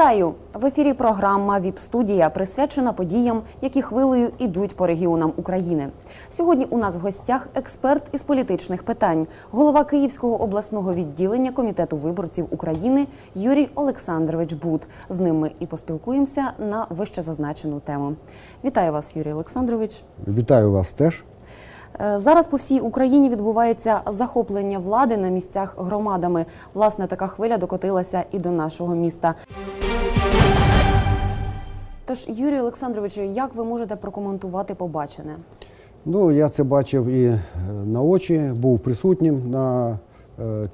Вітаю в ефірі. Програма ВІП студія присвячена подіям, які хвилею ідуть по регіонам України. Сьогодні у нас в гостях експерт із політичних питань, голова Київського обласного відділення комітету виборців України Юрій Олександрович Бут. З ним ми і поспілкуємося на вище зазначену тему. Вітаю вас, Юрій Олександрович. Вітаю вас теж. Е, Зараз по всій Україні відбувається захоплення влади на місцях громадами. Власне, така хвиля докотилася і до нашого міста. Тож, Юрію Олександровичу, як ви можете прокоментувати побачене? Ну, я це бачив і е, на очі, був присутнім на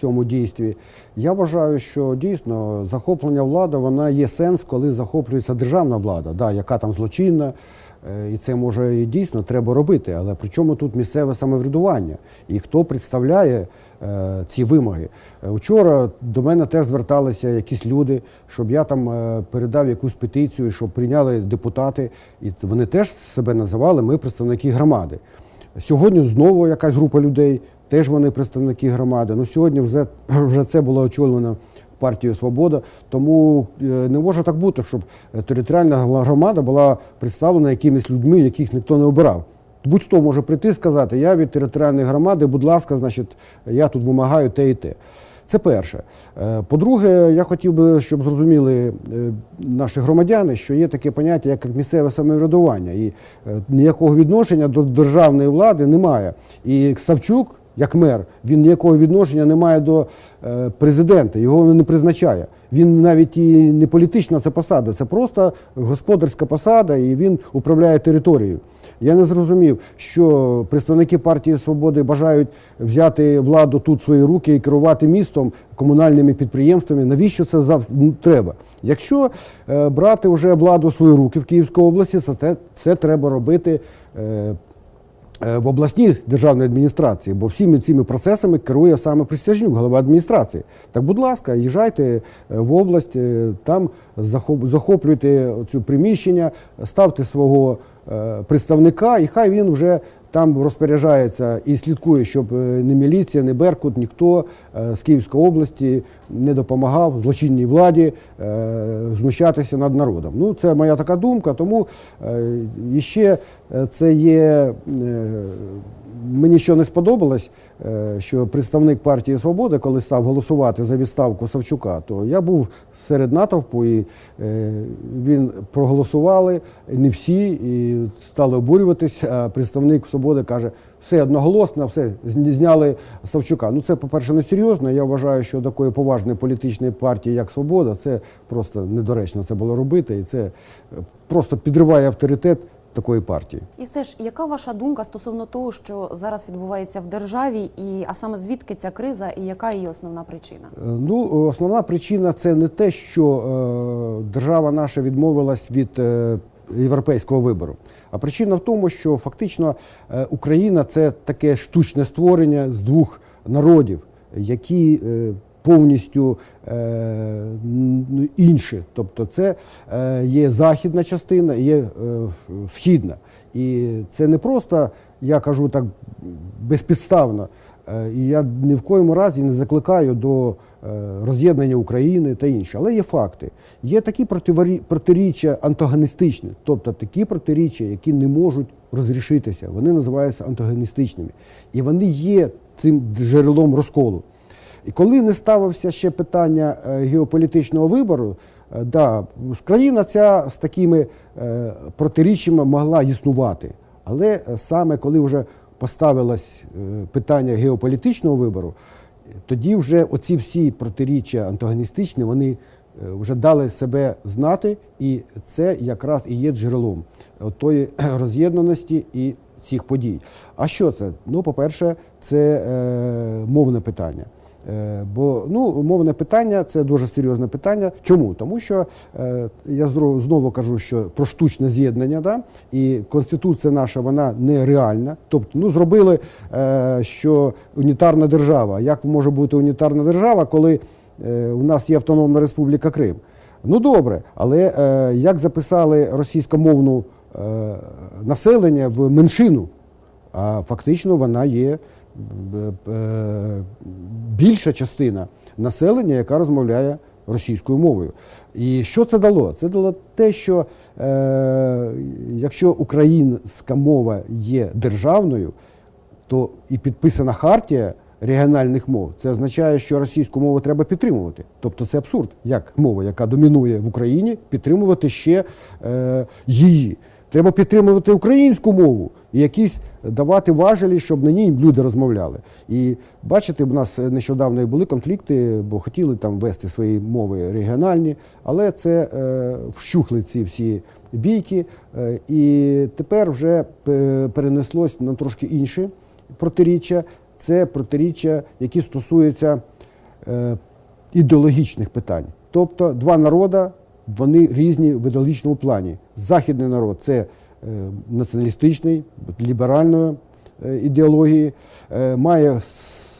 цьому дійстві. Я вважаю, що дійсно захоплення влади вона є сенс, коли захоплюється державна влада, да, яка там злочинна. е, І це може і дійсно треба робити. Але при чому тут місцеве самоврядування? І хто представляє е, ці вимоги? Е, Вчора до мене теж зверталися якісь люди, щоб я там е, передав якусь петицію, щоб прийняли депутати. І вони теж себе називали ми представники громади. Сьогодні знову якась група людей, теж вони представники громади. Ну сьогодні вже, вже це було очолено партією Свобода. Тому е, не може так бути, щоб територіальна громада була представлена якимись людьми, яких ніхто не обирав. Будь-хто може прийти і сказати, я від територіальної громади, будь ласка, значить, я тут вимагаю те і те. Це перше. Е, По-друге, я хотів би, щоб зрозуміли е, наші громадяни, що є таке поняття, як місцеве самоврядування, і ніякого відношення до державної влади немає. І Савчук, як мер, він ніякого відношення не має до е, президента, його не призначає. Він навіть і не політична це посада, це просто господарська посада, і він управляє територією. Я не зрозумів, що представники партії свободи бажають взяти владу тут в свої руки і керувати містом комунальними підприємствами. Навіщо це зав... треба? Якщо е, брати вже владу в свої руки в Київській області, це, це треба робити. Е, в обласній державній адміністрації, бо всіми цими процесами керує саме Присяжнюк, голова адміністрації. Так, будь ласка, їжджайте е, в область, е, там захоп- захоплюйте цю приміщення, ставте свого е, представника, і хай він вже там розпоряджається і слідкує, щоб е, не міліція, не Беркут, ніхто е, з Київської області не допомагав злочинній владі е, знущатися над народом. Ну, це моя така думка, тому е, ще е, це є. Мені що не сподобалось, е, що представник партії Свобода, коли став голосувати за відставку Савчука, то я був серед натовпу, і е, він проголосували не всі і стали обурюватись. А представник Свободи каже, все одноголосно, все зняли Савчука. Ну це, по-перше, не серйозно. Я вважаю, що такої поважної політичної партії, як Свобода, це просто недоречно це було робити, і це е, просто підриває авторитет такої партії. І все ж, яка ваша думка стосовно того, що зараз відбувається в державі, і а саме звідки ця криза, і яка її основна причина? Е, Ну, основна причина це не те, що е, держава наша відмовилась від е, європейського вибору. А причина в тому, що фактично е, Україна це таке штучне створення з двох народів, які е, повністю е, інші. Тобто це е, є західна частина, є е, східна. І це не просто, я кажу так безпідставно. Е, І я ні в коєму разі не закликаю до е, роз'єднання України та інше. Але є факти. Є такі протиріччя антагоністичні, тобто такі протиріччя, які не можуть розрішитися. Вони називаються антагоністичними. І вони є цим джерелом розколу. І коли не ставився ще питання е, геополітичного вибору, е, да, країна ця з такими е, протиріччями могла існувати. Але саме коли вже поставилось питання геополітичного вибору, тоді вже оці всі протиріччя антагоністичні, вони вже дали себе знати, і це якраз і є джерелом тої роз'єднаності і цих подій. А що це? Ну, по-перше, це е, мовне питання. Е, Бо ну, мовне питання це дуже серйозне питання. Чому? Тому що е, я знову кажу, що про штучне з'єднання, да? і конституція наша вона нереальна. Тобто, ну зробили, е, що унітарна держава. Як може бути унітарна держава, коли у нас є Автономна Республіка Крим? Ну добре, але як записали російськомовну населення в меншину, а фактично вона є більша частина населення, яка розмовляє російською мовою. І що це дало? Це дало те, що е, якщо українська мова є державною, то і підписана хартія регіональних мов, це означає, що російську мову треба підтримувати. Тобто це абсурд, як мова, яка домінує в Україні, підтримувати ще е, її. Треба підтримувати українську мову і якісь давати важелі, щоб на ній люди розмовляли. І бачите, у нас нещодавно були конфлікти, бо хотіли там вести свої мови регіональні, але це е, вщухли ці всі бійки. Е, і тепер вже пе- перенеслось на трошки інше протиріччя. Це протиріччя, які стосуються е, ідеологічних питань. Тобто два народи, вони різні в ідеологічному плані. Західний народ це е, націоналістичний, ліберальної е, ідеології, е, має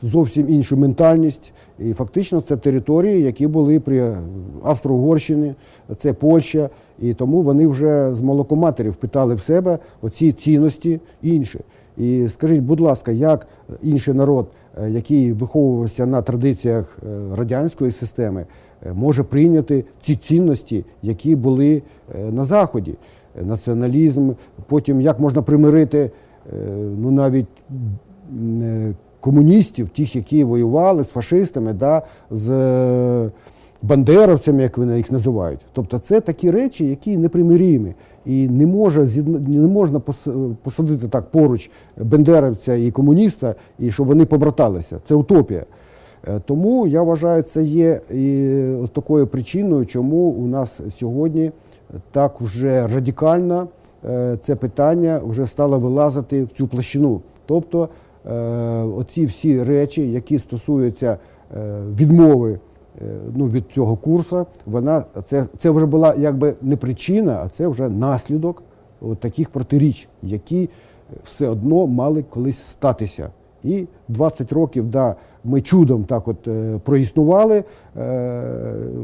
зовсім іншу ментальність. І фактично це території, які були при Австро-Угорщині, це Польща, і тому вони вже з молокоматерів впитали в себе оці цінності інші. І скажіть, будь ласка, як інший народ, який виховувався на традиціях радянської системи, може прийняти ці цінності, які були е, на Заході? Е, Націоналізм, потім як можна примирити е, ну навіть е, комуністів, тих, які воювали з фашистами, да, з е, бандеровцями, як вони їх називають. Тобто це такі речі, які непримирімі. І не, може, не можна посадити так поруч бендеровця і комуніста, і щоб вони побраталися. Це утопія. Е, Тому я вважаю, це є і такою причиною, чому у нас сьогодні так вже радикально е, це питання вже стало вилазити в цю площину. Тобто е, оці всі речі, які стосуються відмови ну, від цього курсу, вона це, це вже була якби не причина, а це вже наслідок от таких протиріч, які все одно мали колись статися. І 20 років, да, ми чудом так от е, проіснували е,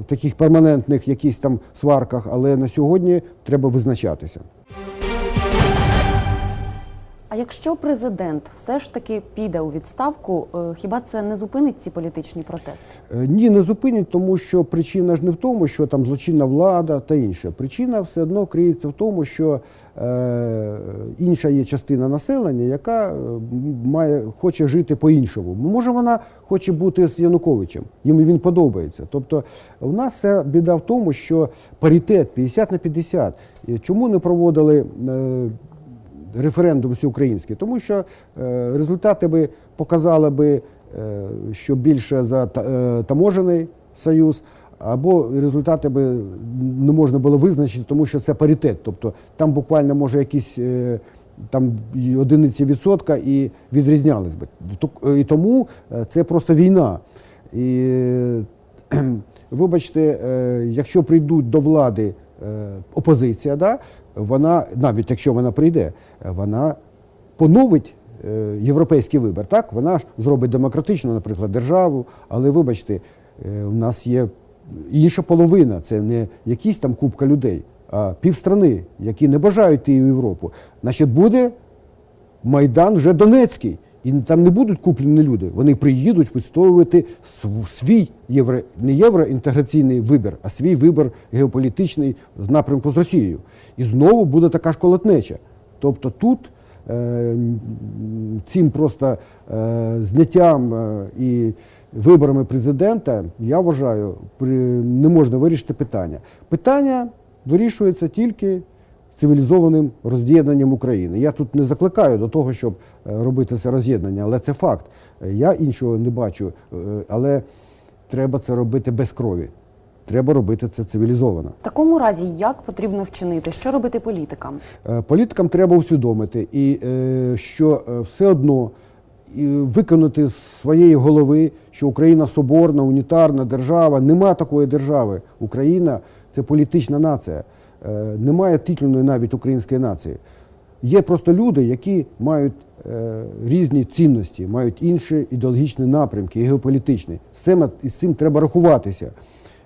в таких перманентних якісь там сварках, але на сьогодні треба визначатися. А якщо президент все ж таки піде у відставку, е, хіба це не зупинить ці політичні протести? Е, Ні, не зупинять, тому що причина ж не в тому, що там злочинна влада та інше. Причина все одно криється в тому, що е, інша є частина населення, яка е, має, хоче жити по-іншому. Може, вона хоче бути з Януковичем, їм він подобається. Тобто, у нас вся біда в тому, що паритет 50 на 50. Чому не проводили? Е, референдум всеукраїнський, тому що е, результати би показали би, е, що більше за е, таможений союз, або результати би не можна було визначити, тому що це паритет. Тобто там буквально може якісь там одиниці відсотка і відрізнялись би. І тому це просто війна. І вибачте, якщо прийдуть до влади опозиція, да, вона, навіть якщо вона прийде, е, вона поновить е, європейський вибір. Так, вона ж зробить демократичну, наприклад, державу, але вибачте, е, у нас є інша половина, це не якісь там купка людей, а півстрани, які не бажають йти в Європу. Значить, буде Майдан вже Донецький. І там не будуть куплені люди. Вони приїдуть відстоювати свій євро, не євроінтеграційний вибір, а свій вибір геополітичний з напрямку з Росією. І знову буде така ж колотнеча. Тобто тут е, цим просто е, зняттям е, і виборами президента, я вважаю, при, не можна вирішити питання. Питання вирішується тільки цивілізованим роз'єднанням України. Я тут не закликаю до того, щоб е, робити це роз'єднання, але це факт. Е, Я іншого не бачу, е, але треба це робити без крові. Треба робити це цивілізовано. В такому разі як потрібно вчинити? Що робити політикам? Політикам треба усвідомити, і що все одно виконати з своєї голови, що Україна соборна, унітарна держава. Нема такої держави. Україна це політична нація. Е, Немає титульної навіть української нації. Є просто люди, які мають е, різні цінності, мають інші ідеологічні напрямки, і геополітичні. З цим, із цим треба рахуватися.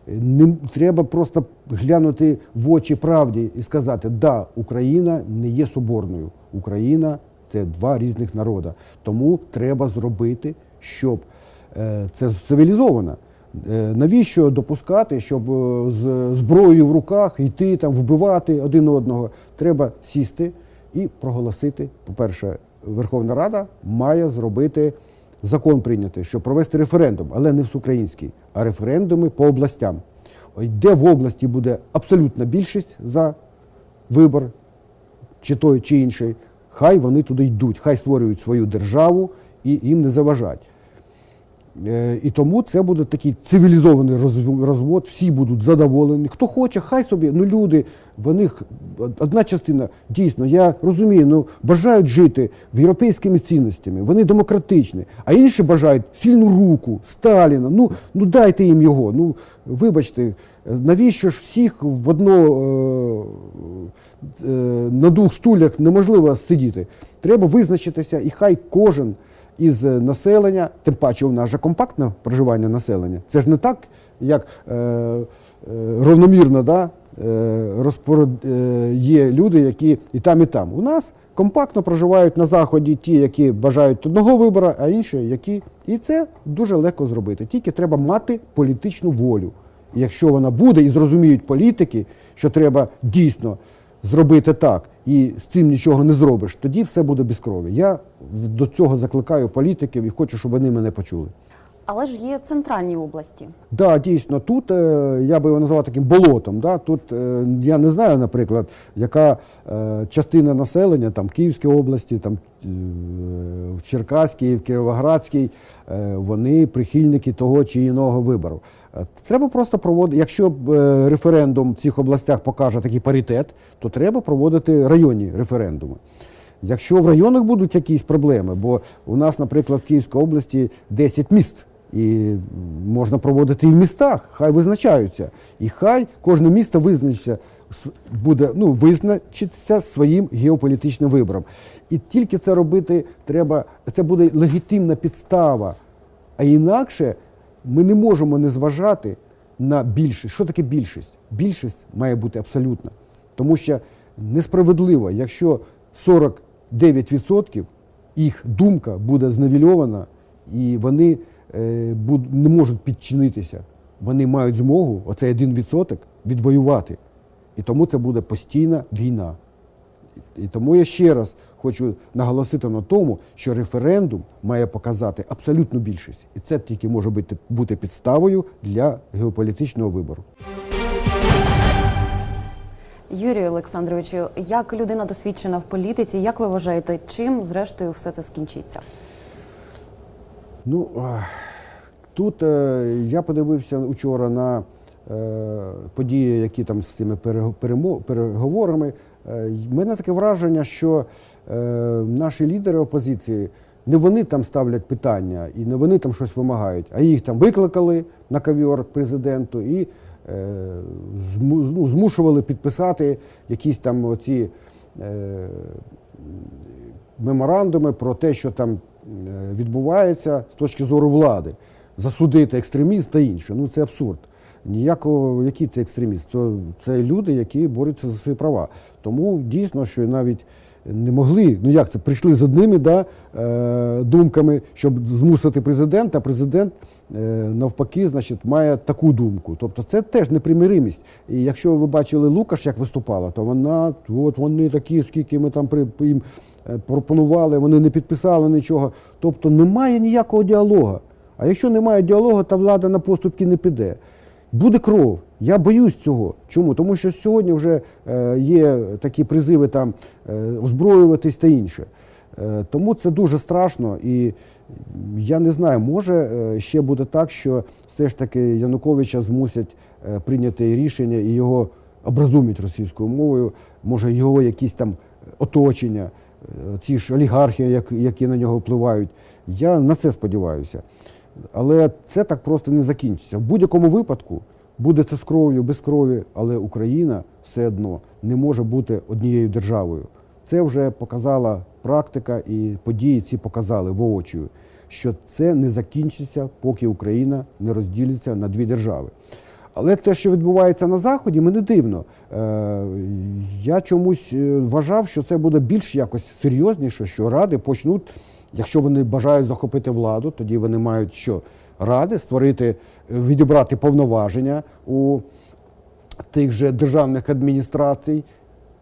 Не треба просто глянути в очі правді і сказати, да, Україна не є соборною. Україна це два різних народи. Тому треба зробити, щоб е, це цивілізовано. Е, Навіщо допускати, щоб е, з зброєю в руках йти там вбивати один одного? Треба сісти і проголосити. По-перше, Верховна Рада має зробити закон прийняти, щоб провести референдум, але не всеукраїнський, а референдуми по областям. Де в області буде абсолютна більшість за вибор, чи той, чи інший, хай вони туди йдуть, хай створюють свою державу і їм не заважать. Е, І тому це буде такий цивілізований розвод, всі будуть задоволені. Хто хоче, хай собі. Ну люди, вони одна частина, дійсно, я розумію, ну бажають жити в європейськими цінностями, вони демократичні, а інші бажають сильну руку Сталіна. Ну, ну дайте їм його. Ну, вибачте, навіщо ж всіх в одно е, е, на двох стульях неможливо сидіти? Треба визначитися, і хай кожен із е, населення, тим паче у нас же компактне проживання населення. Це ж не так, як е, е, равномірно да, е, розпоряд, е, є люди, які і там, і там. У нас компактно проживають на заході ті, які бажають одного вибору, а інші, які. І це дуже легко зробити. Тільки треба мати політичну волю. І якщо вона буде і зрозуміють політики, що треба дійсно зробити так, і з цим нічого не зробиш, тоді все буде без крові. Я до цього закликаю політиків і хочу, щоб вони мене почули. Але ж є центральні області. Да, дійсно, тут е, я би його назвав таким болотом. Да? Тут е, я не знаю, наприклад, яка е, частина населення там Київської області, там в Черкаській, в Кіровоградській, е, вони прихильники того чи іного вибору. Е, Треба просто проводити, якщо е, референдум в цих областях покаже такий паритет, то треба проводити районні референдуми. Якщо в районах будуть якісь проблеми, бо у нас, наприклад, в Київській області 10 міст, і можна проводити і в містах, хай визначаються. І хай кожне місто визначиться, буде ну, визначиться своїм геополітичним вибором. І тільки це робити треба, це буде легітимна підстава. А інакше ми не можемо не зважати на більшість. Що таке більшість? Більшість має бути абсолютна. Тому що несправедливо, якщо 49% їх думка буде зневільована, і вони е, не можуть підчинитися. Вони мають змогу оцей 1% відвоювати. І тому це буде постійна війна. І тому я ще раз хочу наголосити на тому, що референдум має показати абсолютну більшість. І це тільки може бути, бути підставою для геополітичного вибору. Юрію Олександровичу, як людина досвідчена в політиці, як ви вважаєте, чим зрештою все це скінчиться? Ну, тут е, я подивився вчора на події, які там з цими перего- переговорами. Е, в мене таке враження, що е, наші лідери опозиції не вони там ставлять питання і не вони там щось вимагають, а їх там викликали на ковьор президенту і е, ну, змушували підписати якісь там оці. Е, меморандуми про те, що там е, відбувається з точки зору влади, засудити екстремізм та інше. Ну це абсурд. Ніякого, який це екстреміст? То це люди, які борються за свої права. Тому дійсно, що навіть не могли, ну як це, прийшли з одними да, е, думками, щоб змусити президента, а президент е, навпаки, значить, має таку думку. Тобто це теж непримиримість. І якщо ви бачили Лукаш, як виступала, то вона, от вони такі, скільки ми там їм е, пропонували, вони не підписали нічого. Тобто немає ніякого діалогу. А якщо немає діалогу, то влада на поступки не піде. Буде кров. Я боюсь цього. Чому? Тому що сьогодні вже е, є такі призиви там е, озброюватись та інше. Е, тому це дуже страшно. І я не знаю, може ще буде так, що все ж таки Януковича змусять прийняти рішення і його образумять російською мовою, може його якісь там оточення, ці ж олігархи, які на нього впливають. Я на це сподіваюся. Але це так просто не закінчиться. В будь-якому випадку буде це з кров'ю, без крові, але Україна все одно не може бути однією державою. Це вже показала практика і події ці показали воочію, що це не закінчиться, поки Україна не розділиться на дві держави. Але те, що відбувається на Заході, мені дивно. Е, я чомусь е, вважав, що це буде більш якось серйозніше, що ради почнуть Якщо вони бажають захопити владу, тоді вони мають що ради створити, е, відібрати повноваження у тих же державних адміністрацій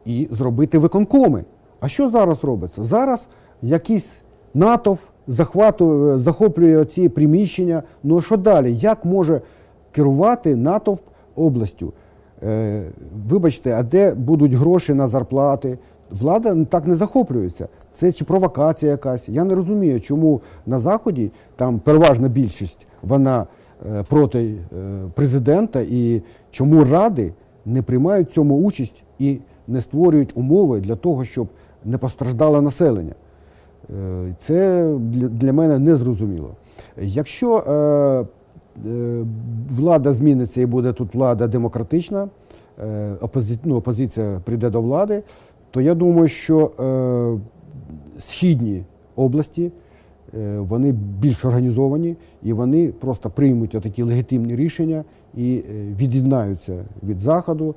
і зробити виконкоми. А що зараз робиться? Зараз якийсь натовп захватує, захоплює ці приміщення. Ну а що далі? Як може керувати натовп областю? Е, вибачте, а де будуть гроші на зарплати? Влада так не захоплюється. Це чи провокація якась? Я не розумію, чому на Заході там переважна більшість вона е, проти е, президента і чому ради не приймають в цьому участь і не створюють умови для того, щоб не постраждало населення. Е, Це для, мене незрозуміло. Якщо влада зміниться і буде тут влада демократична, е, ну, опозиція прийде до влади, то я думаю, що східні області е, вони більш організовані і вони просто приймуть такі легітимні рішення і е, від'єднаються від Заходу.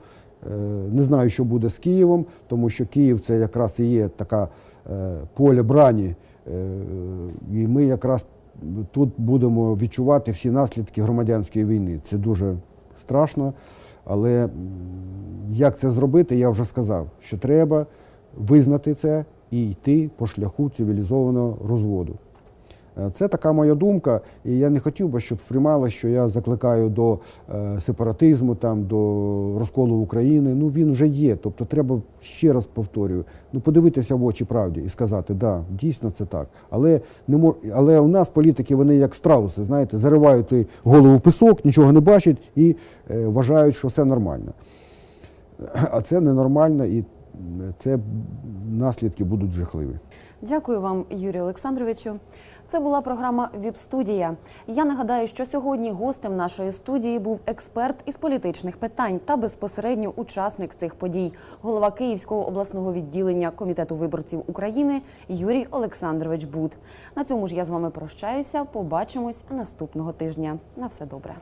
Е, Не знаю, що буде з Києвом, тому що Київ це якраз і є така поле брані, і ми якраз тут будемо відчувати всі наслідки громадянської війни. Це дуже страшно. Але як це зробити, я вже сказав, що треба визнати це і йти по шляху цивілізованого розводу. Е, Це така моя думка, і я не хотів би, щоб сприймали, що я закликаю до е, сепаратизму, там, до розколу України. Ну він вже є. Тобто треба ще раз повторюю, ну подивитися в очі правді і сказати, да, дійсно це так. Але не мож... але у нас політики вони як страуси, знаєте, заривають голову в пісок, нічого не бачать і е, вважають, що все нормально. А це ненормально, і це наслідки будуть жахливі. Дякую вам, Юрію Олександровичу. Це була програма Віп-студія. Я нагадаю, що сьогодні гостем нашої студії був експерт із політичних питань та безпосередньо учасник цих подій, голова Київського обласного відділення комітету виборців України Юрій Олександрович Буд. На цьому ж я з вами прощаюся. Побачимось наступного тижня. На все добре.